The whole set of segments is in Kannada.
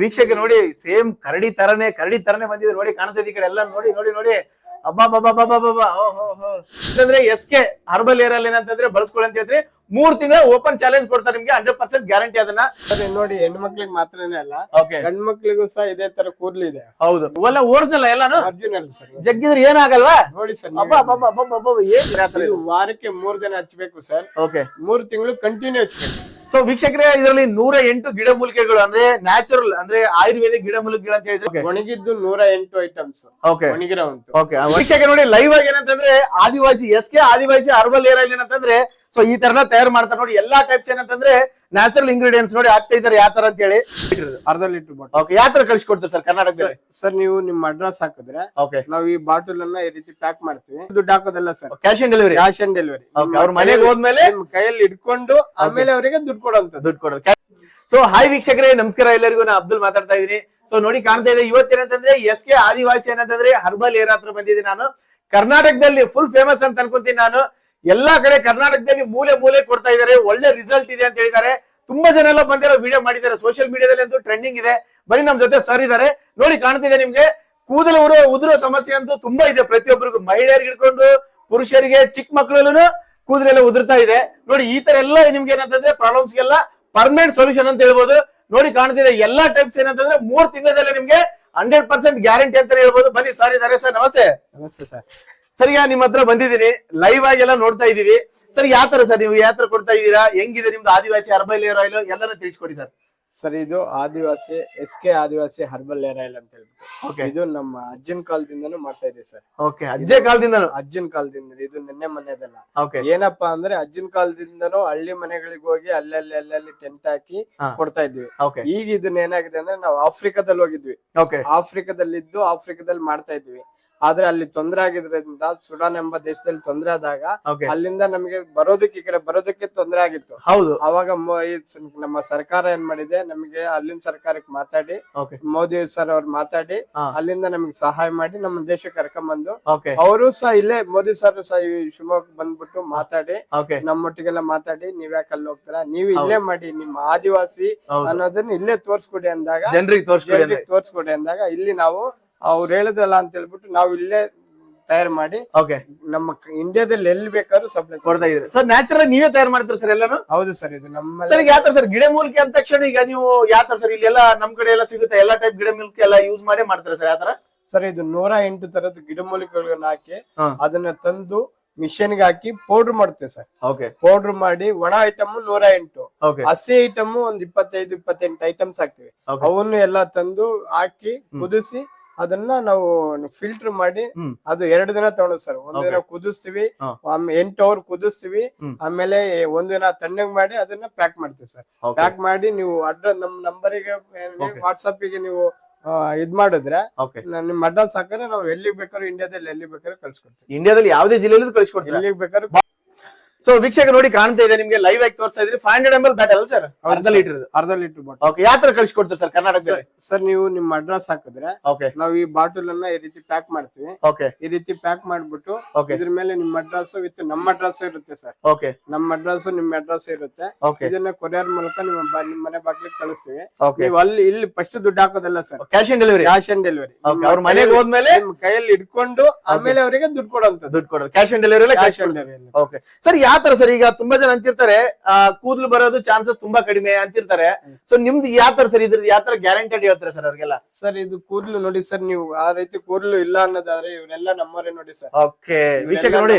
ವೀಕ್ಷಕ ನೋಡಿ ಸೇಮ್ ಕರಡಿ ತರನೇ ಕರಡಿ ತರನೇ ಬಂದಿದೆ ನೋಡಿ ಕಾಣ್ತದೆ ಈ ಕಡೆ ಎಲ್ಲ ನೋಡಿ ನೋಡಿ ನೋಡಿ. ಅಬ್ಬಾ ಅಂದ್ರೆ ಎಸ್ ಕೆ ಹರ್ಬಲ್ ಏರ್ ಅಲ್ಲಿ ಏನಂತಂದ್ರೆ ಬಳಸ್ಕೊಳ್ಳಿ ಅಂತ ಹೇಳಿದ್ರೆ ಮೂರ್ ತಿಂಗಳ ಓಪನ್ ಚಾಲೆಂಜ್ ಕೊಡ್ತಾರೆ ನಿಮ್ಗೆ ಹಂಡ್ರೆಡ್ ಪರ್ಸೆಂಟ್ ಗ್ಯಾರಂಟಿ ಅದನ್ನ. ನೋಡಿ ಹೆಣ್ಮಕ್ಳಿಗೆ ಮಾತ್ರನೇ ಅಲ್ಲ ಓಕೆ ಗಂಡ್ ಮಕ್ಳಿಗೂ ಸಹ ಇದೇ ತರ ಕೂದ್ಲು ಇದೆ. ಹೌದು. ಇವೆಲ್ಲ ಓಡಿಸಲ್ಲ ಎಲ್ಲಾನು? ಅರ್ಜುನಲ್ ಸರ್ ಜಗ್ಗಿದ್ರೆ ಏನಾಗಲ್ವಾ ನೋಡಿ ಸರ್ ವಾರಕ್ಕೆ ಮೂರ್ ದಿನ ಹಚ್ಬೇಕು ಸರ್. ಓಕೆ ಮೂರ್ ತಿಂಗಳು ಕಂಟಿನ್ಯೂ ಹಚ್ಬೇಕು. ಸೊ ವೀಕ್ಷಕರೇ ಇದರಲ್ಲಿ ನೂರ ಎಂಟು ಗಿಡಮೂಲಿಕೆಗಳು ಅಂದ್ರೆ ನ್ಯಾಚುರಲ್ ಅಂದ್ರೆ ಆಯುರ್ವೇದಿಕ್ ಗಿಡಮೂಲಿಕೆಗಳು ಅಂತ ಹೇಳಿದ್ರೆ ಒಣಗಿದ್ದು ನೂರ ಎಂಟು ಐಟಮ್ಸ್ ಓಕೆ ಓಕೆ ವೀಕ್ಷಕ ನೋಡಿ ಲೈವ್ ಆಗಿ ಏನಂತಂದ್ರೆ Adivasi S K Adivasi herbal ಏರಲ್ಲಿ ಏನಂತಂದ್ರೆ ಸೊ ಈ ತರ ತಯಾರು ಮಾಡ್ತಾರೆ ನೋಡಿ ಎಲ್ಲಾ ಟೈಪ್ಸ್ ಏನಂತಂದ್ರೆ ನ್ಯಾಚುರಲ್ ಇಂಗ್ರೀಡಿಯೆಂಟ್ಸ್ ನೋಡಿ ಆಗ್ತಾ ಇದಾರೆ ಯಾವ ತರ ಅಂತ ಹೇಳಿ ಅರ್ಧ ಲೀಟರ್ ಬಾಟಲ್ ಓಕೆ ಯಾವ ತರ ಕಳಿಸ್ಕೊಡ್ತಾರೆ ಸರ್ ಕರ್ನಾಟಕದಲ್ಲಿ? ಸರ್ ನೀವು ನಿಮ್ ಅಡ್ರೆಸ್ ಹಾಕಿದ್ರೆ ಓಕೆ ನಾವು ಈ ಬಾಟಲ್ ಅನ್ನ ಈ ರೀತಿ ಪ್ಯಾಕ್ ಮಾಡ್ತೀವಿ. ದುಡ್ಡು ಹಾಕೋದಲ್ಲ sir cash on delivery cash on delivery ಅವ್ರ ಮನೆಗೆ ಹೋದ್ಮೇಲೆ ನಿಮ್ ಕೈಯಲ್ಲಿ ಇಟ್ಕೊಂಡು ಆಮೇಲೆ ಅವರಿಗೆ ದುಡ್ಡು ಕೊಡೋಂತ ದುಡ್ಡು ಕೊಡೋದು. ಸೊ ಹಾಯ್ ವೀಕ್ಷಕರೇ ನಮಸ್ಕಾರ ಎಲ್ಲರಿಗೂ. ನಾ ಅಬ್ದುಲ್ ಮಾತಾಡ್ತಾ ಇದೀನಿ ಸೊ ನೋಡಿ ಕಾಣ್ತಾ ಇದೆ ಇವತ್ತೇನಂತಂದ್ರೆ ಎಸ್ ಕೆ ಆದಿವಾಸಿ ಏನಂತಂದ್ರೆ ಹರ್ಬಲ್ ಏರ್ ಹತ್ರ ಬಂದಿದ್ದೀನಿ ನಾನು. ಕರ್ನಾಟಕದಲ್ಲಿ ಫುಲ್ ಫೇಮಸ್ ಅಂತ ಅನ್ಕೊಂತೀನಿ ನಾನು. ಎಲ್ಲಾ ಕಡೆ ಕರ್ನಾಟಕದಲ್ಲಿ ಮೂಲೆ ಮೂಲೆ ಕೊಡ್ತಾ ಇದಾರೆ ಒಳ್ಳೆ ರಿಸಲ್ಟ್ ಇದೆ ಅಂತ ಹೇಳಿದ್ದಾರೆ. ತುಂಬಾ ಜನ ಎಲ್ಲ ಬಂದಿರೋ ವಿಡಿಯೋ ಮಾಡಿದ್ದಾರೆ. ಸೋಷಿಯಲ್ ಮೀಡಿಯಾದಲ್ಲಿ ಅಂತೂ ಟ್ರೆಂಡಿಂಗ್ ಇದೆ. ಬರೀ ನಮ್ ಜೊತೆ ಸರ್ ಇದಾರೆ ನೋಡಿ ಕಾಣ್ತಿದೆ ನಿಮ್ಗೆ. ಕೂದಲು ಉರೋ ಉದುರೋ ಸಮಸ್ಯೆ ಅಂತೂ ತುಂಬಾ ಇದೆ. ಪ್ರತಿಯೊಬ್ಬರಿಗೂ ಮಹಿಳೆಯರಿಗೆ ಹಿಡ್ಕೊಂಡು ಪುರುಷರಿಗೆ, ಚಿಕ್ಕ ಮಕ್ಕಳಲ್ಲೂ ಕೂದಲೆಲ್ಲ ಉದುರ್ತಾ ಇದೆ. ನೋಡಿ ಈ ತರ ಎಲ್ಲ ನಿಮ್ಗೆ ಏನಂತಂದ್ರೆ ಪ್ರಾಬ್ಲಮ್ಸ್ ಎಲ್ಲ ಪರ್ಮನೆಂಟ್ ಸೊಲ್ಯೂಷನ್ ಅಂತ ಹೇಳ್ಬೋದು. ನೋಡಿ ಕಾಣ್ತಿದೆ ಎಲ್ಲಾ ಟೈಪ್ಸ್ ಏನಂತಂದ್ರೆ ಮೂರ್ ತಿಂಗಳಲ್ಲೇ ನಿಮ್ಗೆ ಹಂಡ್ರೆಡ್ ಪರ್ಸೆಂಟ್ ಗ್ಯಾರಂಟಿ ಅಂತ ಹೇಳ್ಬೋದು. ಬನ್ನಿ ಸರ್ ಇದಾರೆ ಸರ್ ನಮಸ್ತೆ. ನಮಸ್ತೆ ಸರ್ ಸರ್ ಈಗ ನಿಮ್ಮ ಹತ್ರ ಬಂದಿದ್ದೀನಿ. ಲೈವ್ ಆಗಿ ಎಲ್ಲ ನೋಡ್ತಾ ಇದೀವಿ ಸರ್ ಯಾವ ತರ ಸರ್ ನೀವು ಯಾವ ತರ ಕೊಡ್ತಾ ಇದ್ದೀರಾ? ಹೆಂಗಿದೆ ನಿಮ್ದು ಆದಿವಾಸಿ ಅರ್ಬಲ್ ಏರ್ ಆಯಿಲ್ ಎಲ್ಲರೂ ತಿಳಿಸ್ಕೊಡಿ ಸರ್. ಸರ್ ಇದು Adivasi S K Adivasi herbal hair oil ಅಂತ ಹೇಳ್ಬಿಟ್ಟು. ಇದು ನಮ್ಮ ಅಜ್ಜನ್ ಕಾಲದಿಂದನೂ ಮಾಡ್ತಾ ಇದೀವಿ ಸರ್. ಓಕೆ ಅಜ್ಜೆ ಕಾಲದಿಂದ ಅಜ್ಜನ್ ಕಾಲದಿಂದ ಇದು ನಿನ್ನೆ ಮನೆದಲ್ಲ ಓಕೆ ಏನಪ್ಪಾ ಅಂದ್ರೆ ಅಜ್ಜನ್ ಕಾಲದಿಂದನೂ ಹಳ್ಳಿ ಮನೆಗಳಿಗೆ ಹೋಗಿ ಅಲ್ಲಲ್ಲಿ ಅಲ್ಲಲ್ಲಿ ಟೆಂಟ್ ಹಾಕಿ. ಕೊಡ್ತಾ ಇದ್ವಿ. ಈಗ ಇದನ್ನ ಏನಾಗಿದೆ ಅಂದ್ರೆ ನಾವು ಆಫ್ರಿಕಾದಲ್ಲಿ ಹೋಗಿದ್ವಿ. ಓಕೆ ಆಫ್ರಿಕಾದಲ್ಲಿದ್ದು ಆಫ್ರಿಕಾದಲ್ಲಿ ಮಾಡ್ತಾ ಇದ್ವಿ. ಆದ್ರೆ ಅಲ್ಲಿ ತೊಂದರೆ ಆಗಿದ್ರಿಂದ ಸುಡಾನ್ ಎಂಬ ದೇಶದಲ್ಲಿ ತೊಂದರೆ ಆದಾಗ ಅಲ್ಲಿಂದ ನಮಗೆ ಬರೋದಕ್ಕೆ ಈ ಕಡೆ ಬರೋದಕ್ಕೆ ತೊಂದರೆ ಆಗಿತ್ತು. ಹೌದು. ಅವಾಗ ನಮ್ಮ ಸರ್ಕಾರ ಏನ್ ಮಾಡಿದೆ ನಮಗೆ ಅಲ್ಲಿನ ಸರ್ಕಾರಕ್ಕೆ ಮಾತಾಡಿ ಮೋದಿ ಸರ್ ಅವ್ರು ಮಾತಾಡಿ ಅಲ್ಲಿಂದ ನಮಗೆ ಸಹಾಯ ಮಾಡಿ ನಮ್ಮ ದೇಶಕ್ಕೆ ಕರ್ಕೊಂಡ್ಬಂದು ಓಕೆ ಅವರು ಸಹ ಇಲ್ಲೇ ಮೋದಿ ಸರ್ ಸಹ ಈ ಶಿವಮೊಗ್ಗ ಬಂದ್ಬಿಟ್ಟು ಮಾತಾಡಿ ನಮ್ಮೊಟ್ಟಿಗೆಲ್ಲ ಮಾತಾಡಿ ನೀವ್ ಯಾಕೆ ಅಲ್ಲಿ ಹೋಗ್ತಾರಾ? ನೀವು ಇಲ್ಲೇ ಮಾಡಿ ನಿಮ್ಮ ಆದಿವಾಸಿ ಅನ್ನೋದನ್ನ ಇಲ್ಲೇ ತೋರ್ಸ್ಕೊಡಿ ಅಂದಾಗ ಜನರಿಗೆ ತೋರ್ಸ್ಕೊಡಿ ಅಂದಾಗ ಇಲ್ಲಿ ನಾವು ಅವ್ರು ಹೇಳಿದ್ರಲ್ಲ ಅಂತ ಹೇಳ್ಬಿಟ್ಟು ನಾವು ಇಲ್ಲೇ ತಯಾರು ಮಾಡಿ ಓಕೆ ನಮ್ಮ ಇಂಡಿಯಾದಲ್ಲಿ ಎಲ್ಲಿ ಬೇಕಾದ್ರೂ ಸಪ್ಲೈ ಕೊಡ್ತಾ ಇದ್ರೆ ಸರ್ ನ್ಯಾಚುರಲ್ ನೀವೇ ತಯಾರು ಮಾಡ್ತೀರಾ ಸರ್ ಎಲ್ಲಾನು? ಹೌದು ಸರ್ ಇದು ನಮ್ಮ ಸರ್ ಈಗ ಯಾವ ತರ ಸರ್ ಗಿಡ ಮೂಲಿಕೆ ಅಂದ ತಕ್ಷಣ ಈಗ ನೀವು ಯಾವ ತರ ಸರ್ ಇಲ್ಲಿ ಎಲ್ಲ ನಮ್ ಕಡೆ ಎಲ್ಲ ಸಿಗುತ್ತೆ ಎಲ್ಲಾ ಟೈಪ್ ಗಿಡ ಮೂಲಿಕೆ ಎಲ್ಲ ಯೂಸ್ ಮಾಡೇ ಮಾಡ್ತಾರೆ ಸರ್ ಯಾವ ತರ? ಸರ್ ಇದು ನೂರ ಎಂಟು ತರದ ಗಿಡಮೂಲಿಕೆಗಳನ್ನ ಹಾಕಿ ಅದನ್ನ ತಂದು ಮಿಷನ್ಗೆ ಹಾಕಿ ಪೌಡರ್ ಮಾಡ್ತೇವೆ ಸರ್ ಓಕೆ ಪೌಡರ್ ಮಾಡಿ ಒಣ ಐಟಮ್ ನೂರ ಎಂಟು. ಹಸಿ ಐಟಮ್ ಒಂದ್ ಇಪ್ಪತ್ತೈದು ಇಪ್ಪತ್ತೆಂಟು ಐಟಮ್ಸ್ ಹಾಕ್ತಿವಿ. ಅವನ್ನು ಎಲ್ಲ ತಂದು ಹಾಕಿ ಕುದಿಸಿ ಅದನ್ನ ನಾವು ಫಿಲ್ಟರ್ ಮಾಡಿ ಅದು ಎರಡು ದಿನ ತಗೊಂಡ್ ಸರ್ ಒಂದ್ ದಿನ Okay. ಕುದಿಸ್ತೀವಿ ಎಂಟು ಅವರ್ ಕುದಿಸ್ತೀವಿ ಆಮೇಲೆ ಒಂದ್ ದಿನ ತಣ್ಣಗ್ ಮಾಡಿ ಅದನ್ನ ಪ್ಯಾಕ್ ಮಾಡ್ತೀವಿ ಸರ್ ಪ್ಯಾಕ್ ಮಾಡಿ ನೀವು ಅಡ್ರೆಸ್ ನಮ್ ನಂಬರಿಗೆ. ವಾಟ್ಸಪ್ಗೆ ನೀವು ಇದ್ ಮಾಡಿದ್ರೆ ನಿಮ್ ಅಡ್ರೆಸ್ ಹಾಕಿದ್ರೆ ನಾವು ಎಲ್ಲಿಗೆ ಬೇಕಾದ್ರೂ ಇಂಡಿಯಾದಲ್ಲಿ ಎಲ್ಲಿ ಬೇಕಾದ್ರೂ ಕಳ್ಸಿಕೊಡ್ತೀವಿ. ಇಂಡಿಯಾದಲ್ಲಿ ಯಾವುದೇ ಜಿಲ್ಲೆಯಲ್ಲಿ ಕಳ್ಸಿಕೊಡ್ತೀವಿ ಎಲ್ಲಿಗೆ ಬೇಕಾದ್ರೂ ಸೊ ವೀಕ್ಷಕ ನೋಡಿ ಕಾಣ್ತಾ ಇದೆ ನಿಮ್ಗೆ ಲೈವ್ ಆಗಿ ತೋರಿಸ್ತಾ ಇದ್ರಿ five hundred M L bottle sir ಅರ್ಧ ಲೀಟರ್ ಅರ್ಧ ಲೀಟರ್ ಬಾಟಲ್ ಓಕೆ ಯಾವ ತರ ಕಳಿಸ್ಕೊಡ್ತಾರೆ ಸರ್ ಕರ್ನಾಟಕದಲ್ಲಿ? ಸರ್ ನೀವು ನಿಮ್ ಅಡ್ರೆಸ್ ಹಾಕಿದ್ರೆ ಓಕೆ ನಾವು ಈ ಬಾಟಲ್ ಅನ್ನ ಈ ರೀತಿ ಪ್ಯಾಕ್ ಮಾಡ್ತೀವಿ. ಓಕೆ ಈ ರೀತಿ ಪ್ಯಾಕ್ ಮಾಡ್ಬಿಟ್ಟು ಇದ್ರ ಮೇಲೆ ನಿಮ್ ಅಡ್ರೆಸ್ ವಿತ್ ನಮ್ಮ ಅಡ್ರೆಸ್ ಇರುತ್ತೆ ಸರ್ ಓಕೆ ನಮ್ಮ ಅಡ್ರೆಸ್ ನಿಮ್ ಅಡ್ರೆಸ್ ಇರುತ್ತೆ. ಇದನ್ನ ಕೊರಿಯರ್ ಮೂಲಕ ನಿಮ್ಮ ನಿಮ್ ಮನೆ ಬಾಗ್ಲಿಗೆ ಕಳಿಸ್ತೀವಿ. ನೀವು ಅಲ್ಲಿ ಇಲ್ಲಿ ಫಸ್ಟ್ ದುಡ್ಡು ಹಾಕೋದಲ್ಲ sir cash on delivery cash on delivery ಅವ್ರ ಮನೆಗೆ ಹೋದ್ಮೇಲೆ ನಿಮ್ ಕೈಯಲ್ಲಿ ಇಟ್ಕೊಂಡು ಆಮೇಲೆ ಅವರಿಗೆ ದುಡ್ಡು ಕೊಡುವಂತದ್ದು ದುಡ್ಡು ಕೊಡೋದು. Cash on delivery cash on delivery okay sir ಯಾವ ತರ ಸರ್? ಈಗ ತುಂಬಾ ಜನ ಅಂತಿರ್ತಾರೆ ಕೂದಲು ಬರೋದು ಚಾನ್ಸಸ್ ತುಂಬಾ ಕಡಿಮೆ ಅಂತಿರ್ತಾರೆ. ಸೊ ನಿಮ್ದು ಯಾವ ತರ ಸರ್? ಇದ್ರದ್ದು ಯಾವ ತರ ಗ್ಯಾರಂಟೆಡ್ ಹೇಳ್ತಾರೆ ಸರ್ ಅವ್ರಿಗೆಲ್ಲ? ಸರ್ ಇದು ಕೂದಲು ನೋಡಿ ಸರ್ ನೀವು ಆ ರೀತಿ ಕೂದಲು ಇಲ್ಲ ಅನ್ನೋದಾದ್ರೆ ಇವರೆಲ್ಲ ನಮ್ಮವರೇ ನೋಡಿ ಸರ್. ಓಕೆ. ವೀಕ್ಷಕ ನೋಡಿ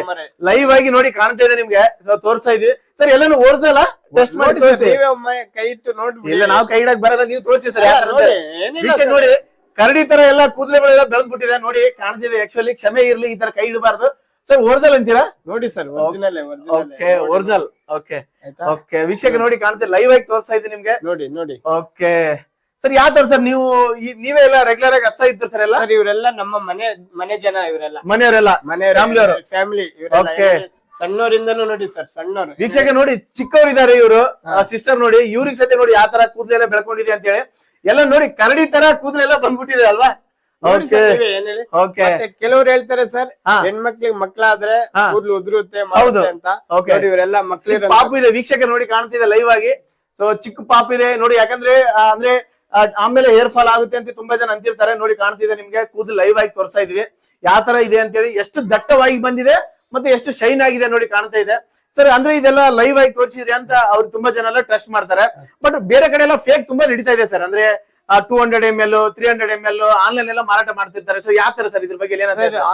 ಲೈವ್ ಆಗಿ ನೋಡಿ ಕಾಣ್ತಾ ಇದೆ ನಿಮ್ಗೆ. ತೋರಿಸ್ತಾ ಇದೀವಿ ಸರ್ ಎಲ್ಲಾನು ಓರ್ಸಲ್ಲ? ಟೆಸ್ಟ್ ಮಾಡಿ ನೋಡಿ ಸರ್, ತೋರಿಸಿ. ನೀವೇ ಒಮ್ಮೆ ಕೈ ಇಟ್ಟು ನೋಡಿ ಇಲ್ಲ ನಾವು ಕೈ ಇಡಕ್ ಬರಲ್ಲ ನೀವು ತೋರಿಸಿ ಸರ್ ಯಾವ. ವೀಕ್ಷಕ ನೋಡಿ ಕರಡಿ ತರ ಎಲ್ಲ ಕೂದಲೆಗಳೆಲ್ಲ ಬೆಳೆದ್ಬಿಟ್ಟಿದೆ. ನೋಡಿ ಕಾಣ್ತಿದೆ ಆಕ್ಚುಲಿ ಕ್ಷಮೆ ಇರ್ಲಿ ಈ ತರ ಕೈ ಇಡಬಾರ್ದು. ಸರ್ ಓರ್ಜಲ್ ಅಂತೀರಾ? ನೋಡಿ sir original okay original okay okay ವೀಕ್ಷಕ ನೋಡಿ. ಕಾಣುತ್ತೆ ಲೈವ್ ಆಗಿ ತೋರಿಸ್ತಾ ಇದ್ದೀನಿ ನಿಮ್ಗೆ. ನೋಡಿ ನೋಡಿ. ಓಕೆ ಸರ್ ಯಾವ ತರ ಸರ್ ನೀವು ನೀವೇ ಎಲ್ಲ ರೆಗ್ಯುಲರ್ ಆಗಿ ಹಸ್ತಾ ಇದ್ರು ಸರ್ ಎಲ್ಲ? ಸರ್ ಇವರೆಲ್ಲ ನಮ್ಮ ಮನೆ ಮನೆ ಜನ ಇವರೆಲ್ಲ. ಮನೆಯವರೆಲ್ಲ? ಮನೆ ಫ್ಯಾಮಿಲಿ ಅವರು? ಫ್ಯಾಮಿಲಿ ಓಕೆ ಸಣ್ಣವರಿಂದನೂ ನೋಡಿ ಸರ್ ಸಣ್ಣವರು. ವೀಕ್ಷಕ ನೋಡಿ ಚಿಕ್ಕವರು ಇದಾರೆ ಇವರು ಸಿಸ್ಟರ್ ನೋಡಿ ಇವ್ರಿಗೆ ಸತ್ಯ ನೋಡಿ ಯಾವ ತರ ಕೂದಲೆಲ್ಲ ಬೆಳ್ಕೊಂಡಿದೆ ಅಂತ ಹೇಳಿ ಎಲ್ಲ ನೋಡಿ ಕರಡಿ ತರ ಕೂದಲೆಲ್ಲ ಬಂದ್ಬಿಟ್ಟಿದೆ ಅಲ್ವಾ? ಓಕೆ ಹೇಳಿ? ಕೆಲವ್ರು ಹೇಳ್ತಾರೆ ಸರ್. ಹೆಣ್ಮಕ್ಳಿಗೆ ಮಕ್ಳಾದ್ರೆ. ಕೂದ್ಲು ಉದುರುತ್ತೆ. ಮಾಡುತ್ತೆ ಅಂತ. ಇವರೆಲ್ಲ ಮಕ್ಳಿಗೆ ಪಾಪ ಇದೆ ವೀಕ್ಷಕ ನೋಡಿ ಕಾಣ್ತಿದೆ ಲೈವ್ ಆಗಿ. ಸೊ ಚಿಕ್ಕ ಪಾಪ ಇದೆ ನೋಡಿ ಯಾಕಂದ್ರೆ ಅಂದ್ರೆ ಆಮೇಲೆ ಹೇರ್ ಫಾಲ್ ಆಗುತ್ತೆ ಅಂತ ತುಂಬಾ ಜನ ಅಂತಿರ್ತಾರೆ. ನೋಡಿ ಕಾಣ್ತಿದೆ ನಿಮ್ಗೆ ಕೂದಲು ಲೈವ್ ಆಗಿ ತೋರಿಸ್ತಾ ಇದೀವಿ. ಯಾವ ತರ ಇದೆ ಅಂತೇಳಿ ಎಷ್ಟು ದಟ್ಟವಾಗಿ ಬಂದಿದೆ ಮತ್ತೆ ಎಷ್ಟು ಶೈನ್ ಆಗಿದೆ ನೋಡಿ ಕಾಣ್ತಾ ಇದೆ. ಸರ್ ಅಂದ್ರೆ ಇದೆಲ್ಲ ಲೈವ್ ಆಗಿ ತೋರಿಸಿದ್ರಿ ಅಂತ ಅವ್ರು ತುಂಬಾ ಜನ ಎಲ್ಲ ಟ್ರಸ್ಟ್ ಮಾಡ್ತಾರೆ. ಬಟ್ ಬೇರೆ ಕಡೆ ಎಲ್ಲ ಫೇಕ್ ತುಂಬಾ ನಡೀತಾ ಇದೆ ಸರ್ ಅಂದ್ರೆ two hundred M L three hundred M L online ಎಲ್ಲ ಮಾರಾಟ ಮಾಡ್ತಿರ್ತಾರೆ. ಸೊ ಯಾವ ತರ ಸರ್ ಇದ್ರ ಬಗ್ಗೆ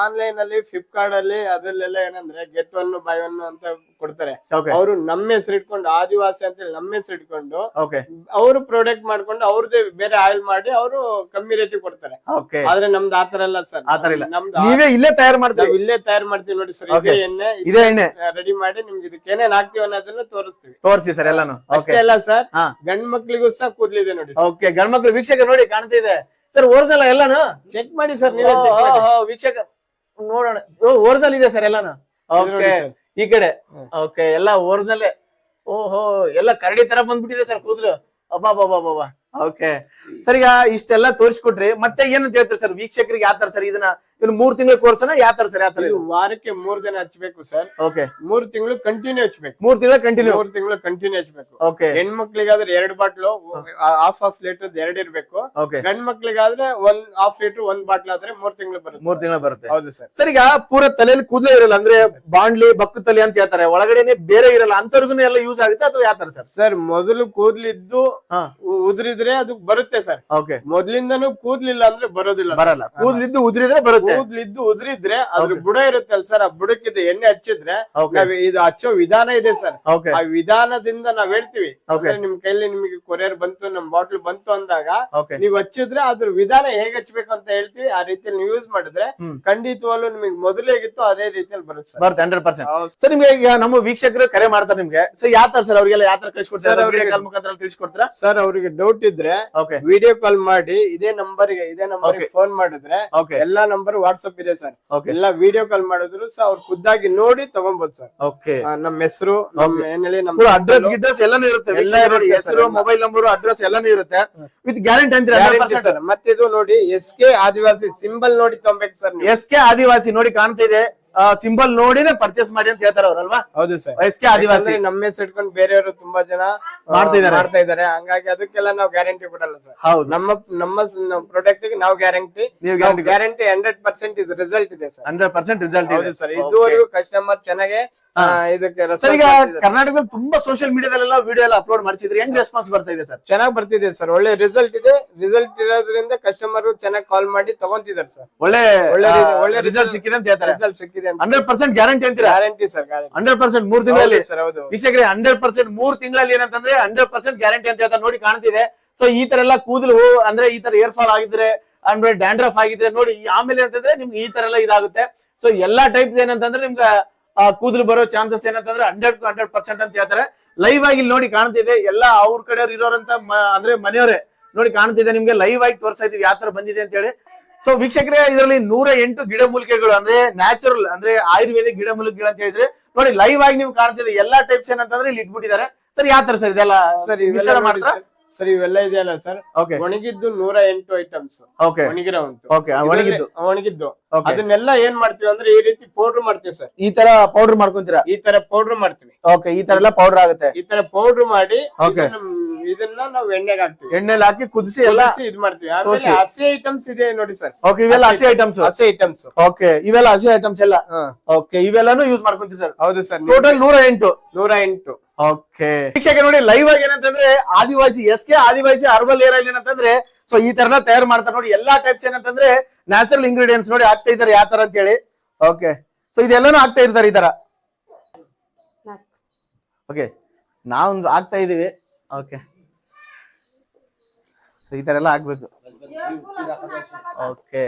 ಆನ್ಲೈನ್ ಅಲ್ಲಿ ಫ್ಲಿಪ್ಕಾರ್ಟ್ ಅಲ್ಲಿ ಅದ್ರಲ್ಲೆಲ್ಲ ಏನಂದ್ರೆ ಗೆಟ್ ಒನ್ ಬೈ ಒನ್ ಅಂತ ಕೊಡ್ತಾರೆ. ಅವರು ನಮ್ಮ ಹೆಸರು ಇಟ್ಕೊಂಡು ಆದಿವಾಸಿ ಅಂತ ಹೇಳಿ ನಮ್ಮ ಹೆಸರು ಇಟ್ಕೊಂಡು ಅವರು ಪ್ರೊಡಕ್ಟ್ ಮಾಡ್ಕೊಂಡು ಅವ್ರದೇ ಬೇರೆ ಆಯಿಲ್ ಮಾಡಿ ಅವರು ಕಮ್ಮಿ ರೇಟ್ ಕೊಡ್ತಾರೆ. ಆದ್ರೆ ನಮ್ದು ಆತರ ಇಲ್ಲ ಸರ್. ಆತರ ಇಲ್ಲ. ನಮ್ದು ನೀವೇ ಇಲ್ಲೇ ತಯಾರು ಮಾಡ್ತೀವಿ ಇಲ್ಲೇ ತಯಾರು ಮಾಡ್ತೀವಿ ನೋಡಿ ಸರ್. ಇದೇ ಎಣ್ಣೆ ಇದೇ ಎಣ್ಣೆ. ರೆಡಿ ಮಾಡಿ ನಿಮ್ಗೆ ಇದಕ್ಕೆ ಏನೇನ್ ಹಾಕ್ತಿವಿ ಅನ್ನೋದನ್ನ ತೋರಿಸ್ತೀವಿ. ತೋರಿಸಿ ಸರ್ ಎಲ್ಲಾನು. ಅಷ್ಟೇ ಅಲ್ಲ ಸರ್. ಗಂಡ್ ಮಕ್ಳಿಗೂ ಸಹ ಕೂದಲಿದೆ ನೋಡಿ ಓಕೆ ಗಂಡ್ ಮಕ್ಳು ವೀಕ್ಷಕ ನೋಡಿ ಕಾಣ್ತಿದೆ. ಸರ್ ಓರ್ಸಲ್ಲ ಎಲ್ಲಾನು? ಚೆಕ್ ಮಾಡಿ ಸರ್ ನೀವೇ ವೀಕ್ಷಕ ನೋಡೋಣ. ಓರ್ಸಲ್ ಇದೆ ಸರ್ ಎಲ್ಲಾನು. ಓಕೆ. ಈ ಕಡೆ. ಓಕೆ ಎಲ್ಲ ಓರಿಜಿನಲ್ ಓಹೋ ಎಲ್ಲ ಕರಡಿ ತರ ಬಂದ್ಬಿಟ್ಟಿದೆ ಸರ್ ಕೂದಲು. ಅಬ್ಬಾ ಬಾಬಾ ಬಾಬಾ ಓಕೆ. ಸರ್ ಈಗ ಇಷ್ಟೆಲ್ಲ ತೋರಿಸ್ಕೊಟ್ರಿ. ಮತ್ತೆ ಏನಂತ ಹೇಳ್ತಾರೆ ಸರ್ ವೀಕ್ಷಕರಿಗೆ ಯಾವ ತರ ಸರ್ ಇದನ್ನ ಇನ್ನು ಮೂರ್ ತಿಂಗಳ ಕೋರ್ಸ್ ಯಾವ ತರ ಸರ್ ಯಾವ ತರ ಇದು ವಾರಕ್ಕೆ ಮೂರ್ ದಿನ ಹಚ್ಬೇಕು ಸರ್. ಓಕೆ ಮೂರ್ ತಿಂಗಳು ಕಂಟಿನ್ಯೂ ಹಚ್ಬೇಕು. ಮೂರ್ ತಿಂಗಳ ಕಂಟಿನ್ಯೂ ಮೂರ್ ತಿಂಗಳು ಕಂಟಿನ್ಯೂ ಹಚ್ಬೇಕು. ಓಕೆ ಹೆಣ್ಮಕ್ಳಿಗಾದ್ರೆ ಎರಡ್ ಬಾಟ್ಲು ಹಾಫ್ ಹಾಫ್ ಲೀಟರ್ ಎರಡ್ ಇರಬೇಕು. ಓಕೆ ಗಂಡ್ ಮಕ್ಳಿಗಾದ್ರೆ ಒಂದ್ ಹಾಫ್ ಲೀಟರ್ ಒಂದ್ ಬಾಟ್ಲ್ ಆದ್ರೆ ಮೂರ್ ತಿಂಗಳು ಬರುತ್ತೆ ಮೂರ್ ತಿಂಗಳು ಬರುತ್ತೆ. ಹೌದು ಸರ್. ಸರ್ ಈಗ ಪೂರ ತಲೆಯಲ್ಲಿ ಕೂದಲೇ ಇರಲ್ಲ ಅಂದ್ರೆ ಬಾಂಡ್ಲಿ ಬಕ್ಕು ತಲೆ ಅಂತ ಹೇಳ್ತಾರೆ. ಒಳಗಡೆನೆ ಬೇರೆ ಇರಲ್ಲ ಅಂತವ್ರಿಗೂ ಎಲ್ಲ ಯೂಸ್ ಆಗುತ್ತೆ ಅಥವಾ ಯಾವ ತರ ಸರ್? ಸರ್ ಮೊದಲು ಕೂದ್ಲಿದ್ದು ಉದ್ರಿದ್ರೆ ಅದು ಬರುತ್ತೆ ಸರ್. ಓಕೆ ಮೊದ್ಲಿಂದನೂ ಕೂದ್ಲಿಲ್ಲ ಅಂದ್ರೆ ಬರೋದಿಲ್ಲ ಬರಲ್ಲ. ಕೂದಲಿದ್ದು ಉದ್ರಿದ್ರೆ ಬರುತ್ತೆ. ಕೂದ್ಲಿದ್ದು ಉದ್ರಿದ್ರೆ ಅದ್ರ ಬುಡ ಇರುತ್ತಲ್ಲ ಸರ್ ಆ ಬುಡಕ್ಕಿದ ಎಣ್ಣೆ ಹಚ್ಚಿದ್ರೆ ನಾವ್ ಇದು ಹಚ್ಚೋ ವಿಧಾನ ಇದೆ ಸರ್. ಆ ವಿಧಾನದಿಂದ ನಾವ್ ಹೇಳ್ತೀವಿ. ನಿಮ್ ಕೈಲಿ ನಿಮಗೆ ಕೊರಿಯರ್ ಬಂತು ನಮ್ ಬಾಟ್ಲ್ ಬಂತು ಅಂದಾಗ ನೀವ್ ಹಚ್ಚಿದ್ರೆ ಅದ್ರ ವಿಧಾನ ಹೇಗ್ ಹಚ್ಬೇಕು ಅಂತ ಹೇಳ್ತೀವಿ. ಆ ರೀತಿಯಲ್ಲಿ ನೀವು ಯೂಸ್ ಮಾಡಿದ್ರೆ. ಖಂಡಿತವಾಗ್ಲೂ ನಿಮಗೆ ಮೊದಲು ಹೇಗಿತ್ತು ಅದೇ ರೀತಿಯಲ್ಲಿ ಬರುತ್ತೆ ಬರುತ್ತೆ ಹಂಡ್ರೆಡ್ ಪರ್ಸೆಂಟ್ ಸರ್ ನಿಮ್ಗೆ ಈಗ ನಮ್ಮ ವೀಕ್ಷಕರು ಕರೆ ಮಾಡ್ತಾರೆ ನಿಮ್ಗೆ. ಸರ್ ಯಾವ ತರ ಸರ್ ಅವ್ರಿಗೆಲ್ಲ ಯಾತ್ರ ತರ ಕಳಿಸ್ಕೊಡ್ತಾರೆ? ಅವ್ರಿಗೆ- ಕಾಲ್ ಮುಖಾಂತರ ತಿಳಿಸ್ಕೊಡ್ತೀರಾ? ಸರ್ ಅವ್ರಿಗೆ ಡೌಟ್ ಇದ್ರೆ ವಿಡಿಯೋ ಕಾಲ್ ಮಾಡಿ ಇದೇ ನಂಬರ್ಗೆ ಇದೇ ನಂಬರ್. ಫೋನ್ ಮಾಡಿದ್ರೆ ಎಲ್ಲಾ ನಂಬರ್ ವಾಟ್ಸ್ಆಪ್ ಇದೆ ಸರ್. ಎಲ್ಲ ವಿಡಿಯೋ ಕಾಲ್ ಮಾಡಿದ್ರು ಸರ್ ಅವ್ರು ಖುದ್ದಾಗಿ ನೋಡಿ ತಗೊಂಬೋದು ಸರ್. ಓಕೆ ನಮ್ಮ ಹೆಸರು ನಮ್ಮ ಏನ್ ಹೇಳಿ ನಮ್ಮ ಅಡ್ರೆಸ್ ಗಿಡ್ರೆಸ್ ಎಲ್ಲಾನು ಇರುತ್ತೆ. ಎಲ್ಲ ಹೆಸರು ಮೊಬೈಲ್ ನಂಬರ್ ಅಡ್ರೆಸ್ ಎಲ್ಲಾನು ಇರುತ್ತೆ. ವಿತ್ ಗ್ಯಾರಂಟಿ ಅಂದ್ರೆ ಸರ್. ಮತ್ತೆ ಇದು ನೋಡಿ ಎಸ್ ಕೆ ಆದಿವಾಸಿ ಸಿಂಬಲ್ ನೋಡಿ ತಗೊಂಬೇಕು ಸರ್ ಎಸ್ ಕೆ ಆದಿವಾಸಿ ನೋಡಿ ಕಾಣ್ತಾ ಇದೆ. ಸಿಂಬಲ್ ನೋಡಿನೇ ಪರ್ಚೇಸ್ ಮಾಡಿ ಅಂತ ಹೇಳ್ತಾರೆ ಅವ್ರಲ್ವಾ? ಹೌದು ಸರ್. ವಯಸ್ಕೆ ಆದಿವಾಸಿ. ನಮ್ಮ ಹೆಸರು ಇಟ್ಕೊಂಡು ಬೇರೆಯವರು ತುಂಬಾ ಜನ ಮಾಡ್ತಿದ್ದಾರೆ. ಮಾಡ್ತಾ ಇದಾರೆ ಹಂಗಾಗಿ ಅದಕ್ಕೆಲ್ಲ ನಾವು ಗ್ಯಾರಂಟಿ ಕೊಡಲ್ಲ ಸರ್. ಹೌದು. ನಮ್ಮ ನಮ್ಮ ಪ್ರಾಡಕ್ಟ್ಗೆ ನಾವು ಗ್ಯಾರಂಟಿ ನೀವು ಗ್ಯಾರಂಟಿ ಹಂಡ್ರೆಡ್ ಪರ್ಸೆಂಟ್ ರಿಸಲ್ಟ್ ಇದೆ ಸರ್. ಹಂಡ್ರೆಡ್ ಪರ್ಸೆಂಟ್ ರಿಸಲ್ಟ್ ಹೌದು ಇದೆ ಸರ್. ಇದುವರೆಗೂ ಕಸ್ಟಮರ್ ಚೆನ್ನಾಗೆ ಇದಕ್ಕೆ ಸರ್ ಈಗ ಕರ್ನಾಟಕದಲ್ಲಿ ತುಂಬಾ ಸೋಷಿಯಲ್ ಮೀಡಿಯಾದಲ್ಲೆಲ್ಲ ವಿಡಿಯೋ ಎಲ್ಲ ಅಪ್ಲೋಡ್ ಮಾಡಿಸಿದ್ರಿ ಹೆಂಗ್ ರೆಸ್ಪಾನ್ಸ್ ಬರ್ತಾ ಇದೆ ಸರ್? ಚೆನ್ನಾಗಿ ಬರ್ತಿದೆ ಸರ್ ಒಳ್ಳೆ ರಿಸಲ್ಟ್ ಇದೆ. ರಿಸಲ್ಟ್ ಇರೋದ್ರಿಂದ ಕಸ್ಟಮರ್ ಚೆನ್ನಾಗಿ ಕಾಲ್ ಮಾಡಿ ತಗೊಂತಿದ್ದಾರೆ ಸರ್. ಒಳ್ಳೆ ಒಳ್ಳೆ ಒಳ್ಳೆ ರಿಸಲ್ಟ್ ಸಿಕ್ಕಿದೆ ಅಂತ ಹೇಳ್ತಾರೆ. ರಿಸಲ್ಟ್ ಸಿಕ್ಕಿದೆ ಅಂತ. ಹಂಡ್ರೆಡ್ ಪರ್ಸೆಂಟ್ ಗ್ಯಾರಂಟಿ ಅಂತೀರಾ? ಗ್ಯಾರಂಟಿ ಸರ್ ಹಂಡ್ರೆಡ್ ಪರ್ಸೆಂಟ್ ಮೂರ್ ತಿಂಗಳಲ್ಲಿ. ಸರ್ ಹೌದು. ವೀಕ್ಷಕರೇ ಹಂಡ್ರೆಡ್ ಪರ್ಸೆಂಟ್ ಮೂರ್ ತಿಂಗಳಲ್ಲಿ ಏನಂತಂದ್ರೆ ಹಂಡ್ರೆಡ್ ಪರ್ಸೆಂಟ್ ಗ್ಯಾರಂಟಿ ಅಂತ ಹೇಳ್ತಾರೆ ನೋಡಿ ಕಾಣ್ತಿದೆ. ಸೊ ಈ ತರ ಎಲ್ಲ ಕೂದಲು ಅಂದ್ರೆ ಈ ತರ ಏರ್ ಫಾಲ್ ಆಗಿದ್ರೆ ಅಂದ್ರೆ ಡ್ಯಾಂಡ್ರಫ್ ಆಗಿದ್ರೆ ನೋಡಿ ಆಮೇಲೆ ಅಂತಂದ್ರೆ ನಿಮ್ಗೆ ಈ ತರ ಎಲ್ಲ ಇದಾಗುತ್ತೆ. ಸೊ ಎಲ್ಲಾ ಟೈಪ್ಸ್ ಏನಂತಂದ್ರೆ ನಿಮ್ಗೆ ಕೂದಲು ಬರೋ ಚಾನ್ಸಸ್ ಏನಂತಂದ್ರೆ ಹಂಡ್ರೆಡ್ ಹಂಡ್ರೆಡ್ ಪರ್ಸೆಂಟ್ ಅಂತ ಹೇಳ್ತಾರೆ. ಲೈವ್ ಆಗಿ ಇಲ್ಲಿ ನೋಡಿ ಕಾಣ್ತಿದೆ. ಎಲ್ಲ ಅವ್ರ ಕಡೆ ಇರೋರಂತ ಅಂದ್ರೆ ಮನೆಯವರೇ ನೋಡಿ ಕಾಣ್ತಿದೆ ನಿಮ್ಗೆ. ಲೈವ್ ಆಗಿ ತೋರಿಸ್ತಾ ಇದೀವಿ ಯಾವ ತರ ಬಂದಿದೆ ಅಂತ ಹೇಳಿ. ಸೊ ವೀಕ್ಷಕರೇ ಇದರಲ್ಲಿ ನೂರ ಎಂಟು ಗಿಡಮೂಲಿಕೆಗಳು ಅಂದ್ರೆ ನ್ಯಾಚುರಲ್ ಅಂದ್ರೆ ಆಯುರ್ವೇದಿಕ್ ಗಿಡಮೂಲಿಕೆಗಳು ಅಂತ ಹೇಳಿದ್ರೆ ನೋಡಿ ಲೈವ್ ಆಗಿ ನೀವು ಕಾಣ್ತಿದೆ. ಎಲ್ಲಾ ಟೈಪ್ಸ್ ಏನಂತಂದ್ರೆ ಇಲ್ಲಿ ಇಟ್ಬಿಟ್ಟಿದ್ದಾರೆ. ಸರ್ ಯಾವ ತರ ಸರ್ ಇದೆಲ್ಲ ಸರಿ ಮಿಶ್ರಣ ಇವೆಲ್ಲ ನೋಡಿ ಮಾಡ್ತಾ ಸರ್ ಇವೆಲ್ಲ ಇದೆಯಲ್ಲ ಸರ್ ಓಕೆ ಒಣಗಿದ್ದು ನೂರ ಎಂಟು ಐಟಮ್ಸ್ ಓಕೆ ಒಣಗಿರೋವಂತು ಓಕೆ ಒಣಗಿದ್ದು. ಅದನ್ನೆಲ್ಲ ಏನ್ ಮಾಡ್ತೀವಿ ಅಂದ್ರೆ ಈ ರೀತಿ ಪೌಡರ್ ಮಾಡ್ತೀವಿ ಸರ್ ಈ ತರ ಪೌಡರ್ ಮಾಡ್ಕೊಂತೀರಾ? ಈ ತರ ಪೌಡರ್ ಮಾಡ್ತೀವಿ. ಓಕೆ ಈ ತರ ಎಲ್ಲ ಪೌಡರ್ ಆಗುತ್ತೆ. ಈ ತರ ಪೌಡರ್ ಮಾಡಿ Okay. ಇದನ್ನ- ಇದನ್ನ ನಾವು ಎಣ್ಣೆಗೆ ಹಾಕ್ತೀವಿ. ಎಣ್ಣೆಲಿ ಹಾಕಿ ಕುದಿಸಿ ಎಲ್ಲ ಕುದಿಸಿ ಇದ್ ಮಾಡ್ತೀವಿ. ಆಮೇಲೆ ಸೋಸಿ. ಹಸಿ ಐಟಮ್ಸ್ ಇದೆ ನೋಡಿ ಸರ್ ಓಕೆ ಇವೆಲ್ಲ ಹಸಿ ಐಟಮ್ಸ್ ಹಸಿ ಐಟಮ್ಸ್ ಓಕೆ ಇವೆಲ್ಲ ಹಸಿ ಐಟಮ್ಸ್ ಎಲ್ಲ. ಓಕೆ ಇವೆಲ್ಲಾನು ಯೂಸ್ ಮಾಡ್ಕೊಂತೀವಿ ಸರ್ ಹೌದು ಸರ್ ಟೋಟಲ್ ನೂರ ಎಂಟು. ನೂರ ಎಂಟು. ಓಕೆ. ವೀಕ್ಷಕ ನೋಡಿ ಲೈವ್ ಆಗಿ ಏನಂತಂದ್ರೆ Adivasi S K Adivasi herbal hair ಅಲ್ಲಿ ಏನಂತಂದ್ರೆ ಸೊ ಈ ತರನ ತಯಾರು ಮಾಡ್ತಾರೆ ನೋಡಿ ಎಲ್ಲಾ ಟೈಪ್ಸ್ ಏನಂತಂದ್ರೆ ನ್ಯಾಚುರಲ್ ಇಂಗ್ರೀಡಿಯೆಂಟ್ಸ್ ನೋಡಿ ಆಗ್ತಾ ಇದಾರೆ ಯಾವ ತರ ಅಂತ ಹೇಳಿ ಓಕೆ. ಸೊ ಇದೆಲ್ಲಾನು ಆಗ್ತಾ ಇರ್ತಾರೆ ಈ ತರ. ಓಕೆ. ನಾವು ಆಗ್ತಾ ಇದೀವಿ. ಓಕೆ. ಸೊ ಈ ತರ ಎಲ್ಲ ಆಗ್ಬೇಕು ಓಕೆ.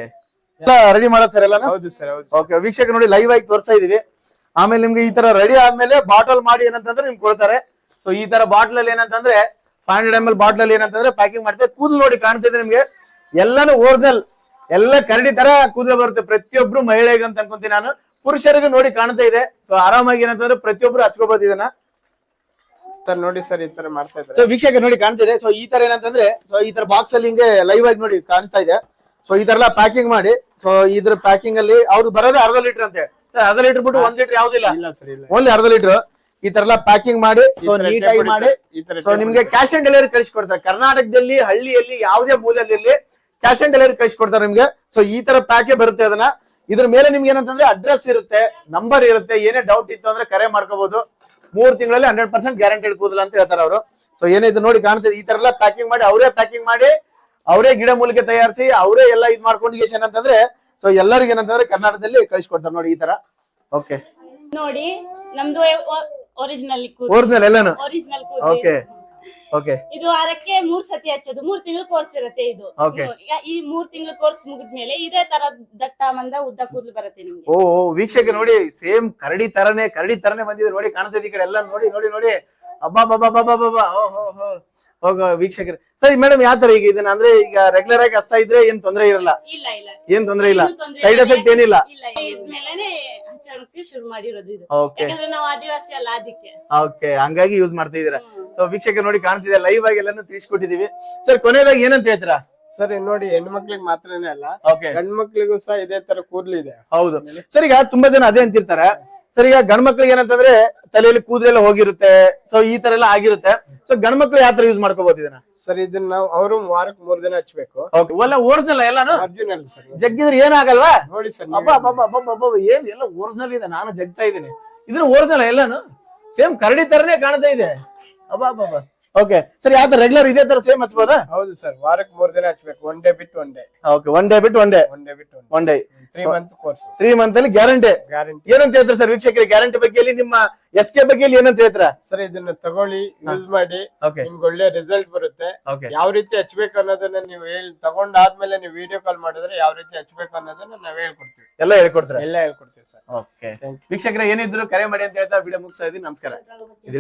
ರೆಡಿ ಮಾಡೋದು ಸರ್ ಎಲ್ಲಾನು? ಹೌದು ಸರ್ ಹೌದು ಓಕೆ. ವೀಕ್ಷಕ ನೋಡಿ ಲೈವ್ ಆಗಿ ತೋರಿಸ್ತಾ ಇದೀವಿ. ಆಮೇಲೆ ನಿಮ್ಗೆ ಈ ತರ ರೆಡಿ ಆದ್ಮೇಲೆ ಬಾಟಲ್ ಮಾಡಿ ಏನಂತಂದ್ರೆ ನಿಮ್ಗೆ ಕೊಡ್ತಾರೆ. ಸೊ ಈ ತರ ಬಾಟಲ್ ಅಲ್ಲಿ ಏನಂತಂದ್ರೆ five hundred M L bottle ಅಲ್ಲಿ ಏನಂತಂದ್ರೆ ಪ್ಯಾಕಿಂಗ್ ಮಾಡ್ತಾರೆ ಕೂದಲು ನೋಡಿ ಕಾಣ್ತಿದೆ ನಿಮ್ಗೆ. ಎಲ್ಲಾನು ಓರ್ಜಲ್ ಎಲ್ಲ ಕರಡಿ ತರ ಕೂದಲು ಬರುತ್ತೆ. ಪ್ರತಿಯೊಬ್ರು ಮಹಿಳೆಗೆ ಅಂತ ಅನ್ಕೊಂತೀನಿ ನಾನು. ಪುರುಷರಿಗೂ ನೋಡಿ ಕಾಣ್ತಾ ಇದೆ. ಸೊ ಆರಾಮಾಗಿ ಏನಂತಂದ್ರೆ ಪ್ರತಿಯೊಬ್ರು ಹಚ್ಕೋಬಹುದು ಇದನ್ನ. ಸರ್ ನೋಡಿ ಸರ್ ಈ ತರ ಮಾಡ್ತಾ ಇದ್ದಾರೆ. ಸೊ ವೀಕ್ಷಕ ನೋಡಿ ಕಾಣ್ತಿದೆ ಸೊ ಈ ತರ ಏನಂತಂದ್ರೆ ಸೊ ಈ ತರ ಬಾಕ್ಸ್ ಅಲ್ಲಿ ಹಿಂಗೆ ಲೈವ್ ಆಗಿ ನೋಡಿ ಕಾಣ್ತಾ ಇದೆ. ಸೊ ಈ ತರ ಎಲ್ಲ ಪ್ಯಾಕಿಂಗ್ ಮಾಡಿ ಸೊ ಇದ್ರ ಪ್ಯಾಕಿಂಗ್ ಅಲ್ಲಿ ಅವ್ರು ಬರೋದೇ ಅರ್ಧ ಲೀಟರ್ ಅಂತೆ ಅರ್ಧ ಲೀಟರ್ ಬಿಟ್ಟು ಒಂದ್ ಲೀಟರ್ ಯಾವ್ದಿಲ್ಲ ಇಲ್ಲ. ಸರ್ ಇಲ್ಲ. ಓನ್ಲಿ ಅರ್ಧ ಲೀಟರ್ ಈ ತರ ಎಲ್ಲ ಪ್ಯಾಕಿಂಗ್ ಮಾಡಿ ಸೊ ನೀಟಾಗಿ ಮಾಡಿ ಈ ತರ ಸೊ ನಿಮ್ಗೆ ಕ್ಯಾಶ್ ಆನ್ ಡೆಲಿವರಿ ಕಳಿಸ್ಕೊಡ್ತಾರೆ. ಕರ್ನಾಟಕದಲ್ಲಿ ಹಳ್ಳಿಯಲ್ಲಿ ಯಾವುದೇ ಮೂಲೆಯಲ್ಲಿ ಇರ್ಲಿ ಕ್ಯಾಶ್ ಆನ್ ಡೆಲಿವರಿ ಕಳಿಸ್ಕೊಡ್ತಾರೆ ನಿಮ್ಗೆ. ಸೊ ಈ ತರ ಪ್ಯಾಕೆ ಬರುತ್ತೆ ಅದನ್ನ. ಇದ್ರ ಮೇಲೆ ನಿಮ್ಗೆ ಏನಂತಂದ್ರೆ ಅಡ್ರೆಸ್ ಇರುತ್ತೆ ನಂಬರ್ ಇರುತ್ತೆ ಏನೇ ಡೌಟ್ ಇತ್ತು ಅಂದ್ರೆ ಕರೆ ಮಾಡ್ಕೋಬಹುದು ಮೂರ್ ತಿಂಗಳಲ್ಲಿ ಹಂಡ್ರೆಡ್ ಪರ್ಸೆಂಟ್ ಗ್ಯಾರಂಟಿ ಕೂದಲ ಅಂತ ಹೇಳ್ತಾರೆ ಅವರು. ಸೊ ಏನೇ ಇದು ನೋಡಿ ಕಾಣ್ತಿದ್ರು ಈ ತರ ಎಲ್ಲ ಪ್ಯಾಕಿಂಗ್ ಮಾಡಿ ಅವರೇ ಪ್ಯಾಕಿಂಗ್ ಮಾಡಿ ಅವರೇ ಗಿಡ ಮೂಲಿಕೆ ತಯಾರಿಸಿ ಅವರೇ ಎಲ್ಲ ಇದ್ ಮಾಡ್ಕೊಂಡು ಏನಂತಂದ್ರೆ ಸೊ ಎಲ್ಲರಿಗೆ ಏನಂತಂದ್ರೆ ಕರ್ನಾಟಕದಲ್ಲಿ ಕಳಿಸ್ಕೊಡ್ತಾರೆ ನೋಡಿ ಈ ತರ. ಓಕೆ ನೋಡಿ ನಮ್ದು ಒರಿಜಿನಲ್ ಒರಿಜಿನಲ್ ಎಲ್ಲಾನು? ಒರಿಜಿನಲ್ ಓಕೆ ಓಕೆ ಇದು ಅದಕ್ಕೆ ಮೂರ್ ಸತಿ ಹಚ್ಚೋದು. ಮೂರ್ ತಿಂಗಳು ಕೋರ್ಸ್ ಇರುತ್ತೆ ಇದು. ಈ ಮೂರ್ ತಿಂಗಳು ಕೋರ್ಸ್ ಮುಗಿದ್ಮೇಲೆ ಇದೇ ತರ ದಟ್ಟ ಮಂದ ಉದ್ದ ಕೂದಲು ಬರುತ್ತೆ ನಿಮ್ಗೆ. ಓ ಓ, ವೀಕ್ಷಕ ನೋಡಿ ಸೇಮ್ ಕರಡಿ ತರನೇ ಕರಡಿ ತರನೇ ಬಂದಿದೆ ನೋಡಿ ಕಾಣ್ತದೆ ಈ ಕಡೆ ಎಲ್ಲ ನೋಡಿ ನೋಡಿ ನೋಡಿ. ಅಬ್ಬಾ ಬಾಬಾ ಬಾಬಾ ಬಾಬಾ ಓ ಹೋ ಹೋ. ಹೋಗ ವೀಕ್ಷಕರು. ಸರಿ ಮೇಡಮ್ ಯಾವ ತರ ಈಗ ಇದನ್ನ? ಅಂದ್ರೆ ಈಗ ರೆಗ್ಯುಲರ್ ಆಗಿ ಹಸ್ತಾ ಇದ್ರೆ ಏನ್ ತೊಂದ್ರೆ ಇರಲ್ಲ? ಇಲ್ಲ ಇಲ್ಲ. ಏನ್ ತೊಂದ್ರೆ ಇಲ್ಲ? ಏನು ತೊಂದ್ರೆ ಸೈಡ್ ಎಫೆಕ್ಟ್ ಏನಿಲ್ಲ? ಇಲ್ಲ ಇದ್ಮೇಲೆನೆ ಹಚ್ಚೋಣಕ್ಕೆ ಶುರು ಮಾಡಿರೋದು ಇದು. ಓಕೆ ಯಾಕಂದ್ರೆ ನಾವು ಆದಿವಾಸಿ ಅಲ್ಲ ಅದಕ್ಕೆ ಓಕೆ ಹಂಗಾಗಿ ಯೂಸ್ ಮಾಡ್ತಾ ಇದೀರಾ ಸೊ ವೀಕ್ಷಕ ನೋಡಿ ಕಾಣ್ತಿದೆ ಲೈವ್ ಆಗಿ ಎಲ್ಲಾನು ತಿಳಿಸ್ಕೊಟ್ಟಿದೀವಿ ಸರ್ ಕೊನೆಯದಾಗಿ ಏನಂತ ಹೇಳ್ತೀರಾ? ಸರ್ ನೋಡಿ ಹೆಣ್ಮಕ್ಳಿಗೆ ಮಾತ್ರನೇ ಅಲ್ಲ ಓಕೆ ಗಂಡ್ಮಕ್ಳಿಗೂ ಸಹ ಇದೇ ತರ ಕೂದ್ಲಿದೆ ಹೌದು. ಸರ್ ಈಗ ತುಂಬಾ ಜನ ಅದೇ ಅಂತಿರ್ತಾರೆ. ಸರ್ ಈಗ ಗಂಡ್ ಮಕ್ಳಿಗೆ ಏನಂತಂದ್ರೆ ತಲೆಯಲ್ಲಿ ಕೂದಲೆಲ್ಲ ಹೋಗಿರುತ್ತೆ ಸೊ ಈ ತರ ಎಲ್ಲ ಆಗಿರುತ್ತೆ. ಸೊ ಗಂಡ್ ಮಕ್ಳು ಯಾವ ತರ ಯೂಸ್ ಮಾಡ್ಕೋಬಹುದು ಇದನ್ನ? ಸರ್ ಇದನ್ನ ನಾವು ಅವರು ವಾರಕ್ಕೆ ಮೂರ್ ದಿನ ಹಚ್ಬೇಕು. ಓಕೆ ಒಲ್ಲ ಓರಿಜಿನಲ್ ಎಲ್ಲಾನು? Original sir. ಜಗ್ಗಿದ್ರೆ ಏನಾಗಲ್ವಾ? ನೋಡಿ ಸರ್ ಅಬ್ಬ ಅಬ್ಬ ಅಬ್ಬ ಅಬ್ಬ ಅಬ್ಬ ಏನ್ ಎಲ್ಲ ಒರಿಜಿನಲ್ ಇದೆ ನಾನು ಜಗ್ತಾ ಇದೀನಿ ಇದ್ರ ಒರಿಜಿನಲ್ ಎಲ್ಲಾನು? ಸೇಮ್ ಕರಡಿ ತರನೇ ಕಾಣ್ತಾ ಇದೆ. ಅಬ್ಬಾ ಅಬ್ಬ ಅಬ್ಬ. ಓಕೆ ಸರ್ ಯಾವ ರೆಗ್ಯುಲರ್ ಇದೇ ತರ ಸೇಮ್ ಹಚ್ಬೋದಾ? ಹೌದು ಸರ್ ವಾರಕ್ಕೆ ಮೂರ್ ದಿನ ಹಚ್ಬೇಕು ಒನ್ ಡೇ ಬಿಟ್ಟು one day okay one day ಬಿಟ್ಟು ಒನ್ ಡೇ ಒನ್ ಡೇ ಬಿಟ್ಟು one day three month course three month ಅಲ್ಲಿ ಗ್ಯಾರಂಟಿ ಗ್ಯಾರಂಟಿ ಏನಂತ ಹೇಳ್ತಾರೆ ಸರ್ ವೀಕ್ಷಕರಿಗೆ ಗ್ಯಾರಂಟಿ ಬಗ್ಗೆ ನಿಮ್ಮ ಎಸ್ ಕೆ ಬಗ್ಗೆ ಏನಂತ ಹೇಳ್ತೀರಾ? ಸರ್ ಇದನ್ನ ತಗೊಳ್ಳಿ ಯೂಸ್ ಮಾಡಿ ನಿಮ್ಗೆ ಒಳ್ಳೆ ರಿಸಲ್ಟ್ ಬರುತ್ತೆ. ಓಕೆ ಯಾವ ರೀತಿ ಹಚ್ಬೇಕು ಅನ್ನೋದನ್ನ ನೀವು ಹೇಳಿ ತಗೊಂಡಾದ್ಮೇಲೆ ನೀವು ವಿಡಿಯೋ ಕಾಲ್ ಮಾಡಿದ್ರೆ ಯಾವ ರೀತಿ ಹಚ್ಬೇಕು ಅನ್ನೋದನ್ನ ನಾವ್ ಹೇಳ್ಕೊಡ್ತೀವಿ. ಎಲ್ಲ ಹೇಳ್ಕೊಡ್ತಾರೆ? ಎಲ್ಲ ಹೇಳ್ಕೊಡ್ತೀವಿ ಸರ್ ಓಕೆ Thank ವೀಕ್ಷಕರೇ ಏನಿದ್ರು ಕರೆ ಮಾಡಿ ಅಂತ ಹೇಳ್ತಾ ವಿಡಿಯೋ ಮುಗಿಸ್ತಾ ಇದ್ದೀನಿ. ನಮಸ್ಕಾರ. ಇದು